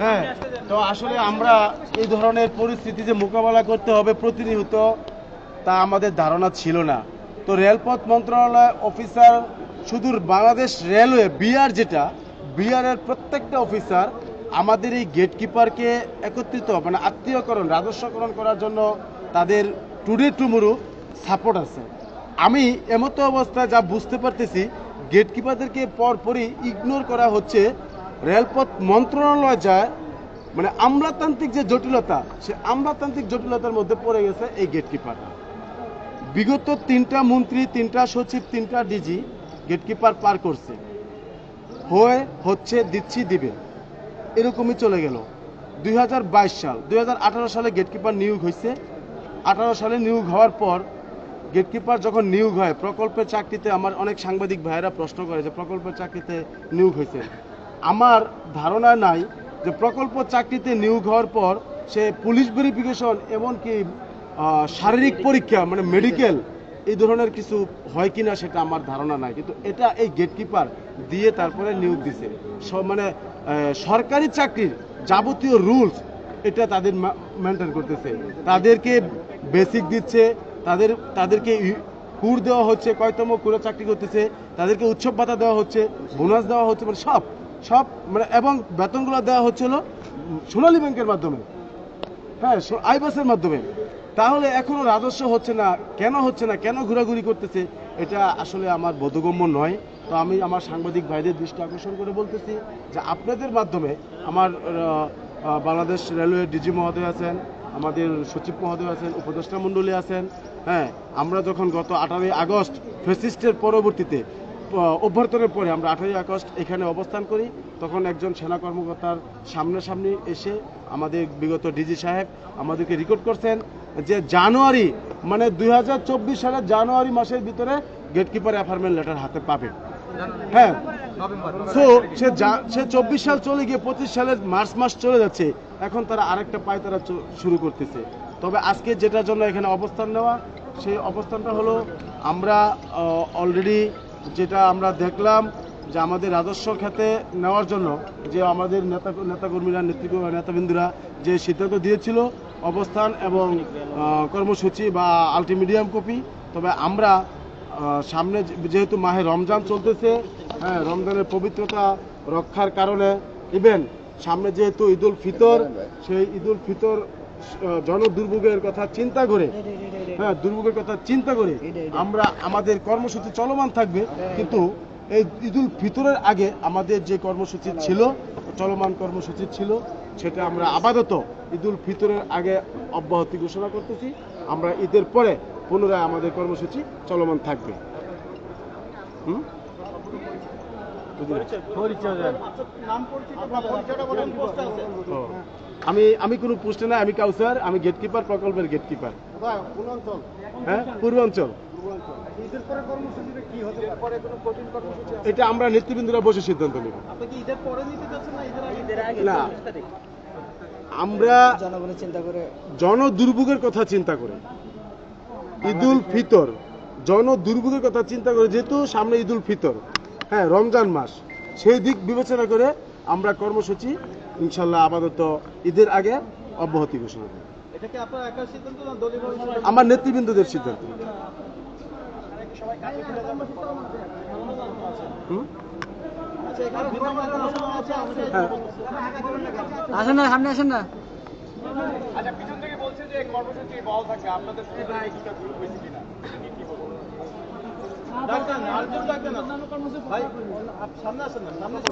হ্যাঁ তো আসলে আমরা এই ধরনের পরিস্থিতি যে মোকাবেলা করতে হবে প্রতিনিয়ত, তা আমাদের ধারণা ছিল না। তো রেলপথ মন্ত্রণালয় অফিসার, শুধু বাংলাদেশ রেলওয়ে, বিআর যেটা বিআরের প্রত্যেকটা অফিসার আমাদের এই গেটকিপারকে একত্রিত মানে আত্মীয়করণ, রাজস্বকরণ করার জন্য তাদের টুডে টুমুরু সাপোর্ট আছে। আমি এমতো অবস্থায় যা বুঝতে পারতেছি গেটকিপারদেরকে পরপরই ইগনোর করা হচ্ছে রেলপথ মন্ত্রণালয় যায় মানে আমলাতান্ত্রিক যে জটিলতা, সে আমলাতান্ত্রিক জটিলতার মধ্যে পড়ে গেছে এই গেটকিপার বিগত তিনটা মন্ত্রী, তিনটা সচিব, তিনটা ডিজি গেটকিপার পার করছে। হয়ে, হচ্ছে, দিচ্ছি, দিবে। এরকমই চলে গেল। দুই হাজার বাইশ সাল, দুই হাজার আঠারো সালে গেটকিপার নিয়োগ হয়েছে। আঠারো সালে নিয়োগ হওয়ার পর গেটকিপার যখন নিয়োগ হয়, প্রকল্পের চাকরিতে আমার অনেক সাংবাদিক ভাইয়েরা প্রশ্ন করে যে প্রকল্পের চাকরিতে নিয়োগ হয়েছে। আমার ধারণা নাই যে প্রকল্প চাকরিতে নিয়োগ হওয়ার পর সে পুলিশ ভেরিফিকেশন এমনকি শারীরিক পরীক্ষা মানে মেডিকেল এই ধরনের কিছু হয় কিনা সেটা আমার ধারণা নাই। কিন্তু এটা এই গেটকিপার দিয়ে তারপরে নিয়োগ দিছে। মানে সরকারি চাকরির যাবতীয় রুলস এটা তাদের মেনটেন করতেছে। তাদেরকে বেসিক দিচ্ছে, তাদের, তাদেরকে কুর দেওয়া হচ্ছে, কয়তম কুড়ে চাকরি করতেছে, তাদেরকে উৎসব ভাতা দেওয়া হচ্ছে বোনাস দেওয়া হচ্ছে মানে সব। সব মানে এবং বেতনগুলো দেওয়া হচ্ছিল সোনালী ব্যাংকের মাধ্যমে। হ্যাঁ আইবাসের মাধ্যমে। তাহলে এখনও রাজস্ব হচ্ছে না, কেন হচ্ছে না, কেন ঘোরাঘুরি করতেছে, এটা আসলে আমার বোধগম্য নয়। তো আমি আমার সাংবাদিক ভাইদের দৃষ্টি আকর্ষণ করে বলতেছি যে আপনাদের মাধ্যমে আমার বাংলাদেশ রেলওয়ে ডিজি মহোদয় আছেন, আমাদের সচিব মহোদয় আছেন, উপদেষ্টা মণ্ডলী আছেন হ্যাঁ আমরা যখন গত আঠারোই আগস্ট ফেসিস্টের পরবর্তীতে অভ্যর্থনের পরে আমরা আঠারোই আগস্ট এখানে অবস্থান করি। তখন একজন সেনা কর্মকর্তার সামনাসামনি এসে আমাদের বিগত ডিজি সাহেব আমাদেরকে রেকর্ড করছেন যে জানুয়ারি মানে দুই হাজার চব্বিশ সালের জানুয়ারি মাসের ভিতরে গেটকিপার অ্যাপার্টমেন্ট লেটার হাতে পাবে হ্যাঁ। সো সে সে চব্বিশ সাল চলে গিয়ে পঁচিশ সালের মার্চ মাস চলে যাচ্ছে। এখন তারা আরেকটা পায় তারা শুরু করতেছে। তবে আজকে যেটার জন্য এখানে অবস্থান নেওয়া, সেই অবস্থানটা হলো আমরা অলরেডি যেটা আমরা দেখলাম যে আমাদের রাজস্ব খাতে নেওয়ার জন্য যে আমাদের নেতা, নেতাকর্মীরা নেতৃত্ব নেতাবৃন্দুরা যে সিদ্ধান্ত দিয়েছিল অবস্থান এবং কর্মসূচি বা আলটিমিডিয়াম কপি, তবে আমরা সামনে যেহেতু মাহে রমজান চলতেছে হ্যাঁ রমজানের পবিত্রতা রক্ষার কারণে ইভেন সামনে যেহেতু ঈদুল ফিতর, সেই ঈদুল ফিতর জনদুর্ভোগের কথা চিন্তা করে হ্যাঁ দুর্ভোগের কথা চিন্তা করে আমরা আমাদের কর্মসূচি চলমান থাকবে কিন্তু এই ঈদুল ফিতরের আগে আমাদের যে কর্মসূচি ছিল চলমান কর্মসূচি ছিল সেটা আমরা আপাতত ঈদুল ফিতরের আগে অব্যাহতি ঘোষণা করতেছি। আমরা ঈদের পরে পুনরায় আমাদের কর্মসূচি চলমান থাকবে। হুম? আমি আমি কোনো পোস্টে না আমি কাউসার আমি গেটকিপার প্রকল্পের গেটকিপার হ্যাঁ? পূর্বাঞ্চল এটা আমরা নেতৃবৃন্দরা বসে সিদ্ধান্ত নেব। না আমরা জনগণের চিন্তা করে। জন দুর্ভোগের কথা চিন্তা করে। ঈদুল ফিতর। জন দুর্ভোগের কথা চিন্তা করে যেহেতু সামনে ঈদুল ফিতর। হ্যাঁ রমজান মাস। সেই দিক বিবেচনা করে আমরা কর্মসূচি ইনশাল্লাহ আপাতত ঈদের আগে অব্যাহতি ঘোষণা করব। এটা কি আপনার একার সিদ্ধান্ত না দলীয় আমার নেতৃবৃন্দদের সিদ্ধান্ত। হ্যাঁ। আসেন না সামনে আসেন না। আচ্ছা পিছন থেকে বলছে যে কর্মসূচি বহাল থাকবে। আপনাদের সুবিধা কিছুটা গ্রুপ হয়েছে কিনা কি কি বলব ডাক্তার না। ডাক্তার সামনে আসেন না, সামনে